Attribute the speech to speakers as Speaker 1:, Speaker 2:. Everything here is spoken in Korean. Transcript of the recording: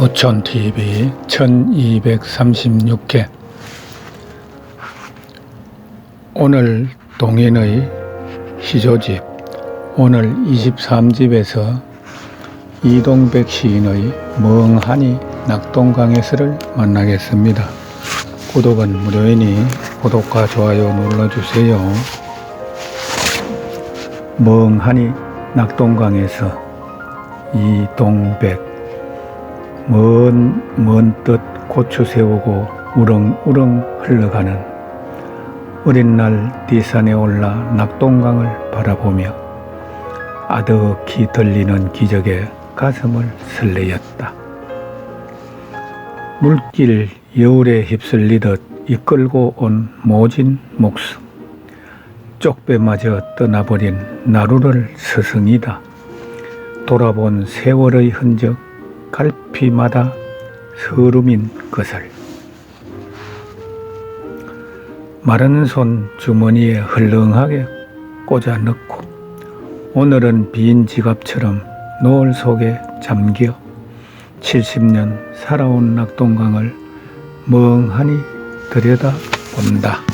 Speaker 1: 오촌TV 1236회 오늘 동인의 시조집 오늘 23집에서 이동백 시인의 멍하니 낙동강에서를 만나겠습니다. 구독은 무료이니 구독과 좋아요 눌러주세요. 멍하니 낙동강에서 이동백 먼, 먼 뜻 고추 세우고 우렁우렁 흘러가는 어린 날 뒷산에 올라 낙동강을 바라보며 아득히 들리는 기적에 가슴을 설레였다. 물길 여울에 휩쓸리듯 이끌고 온 모진 목숨 쪽배마저 떠나버린 나루를 스승이다. 돌아본 세월의 흔적 갈피마다 서름인 것을 마른 손 주머니에 흘렁하게 꽂아 넣고 오늘은 빈 지갑처럼 노을 속에 잠겨 70년 살아온 낙동강을 멍하니 들여다본다.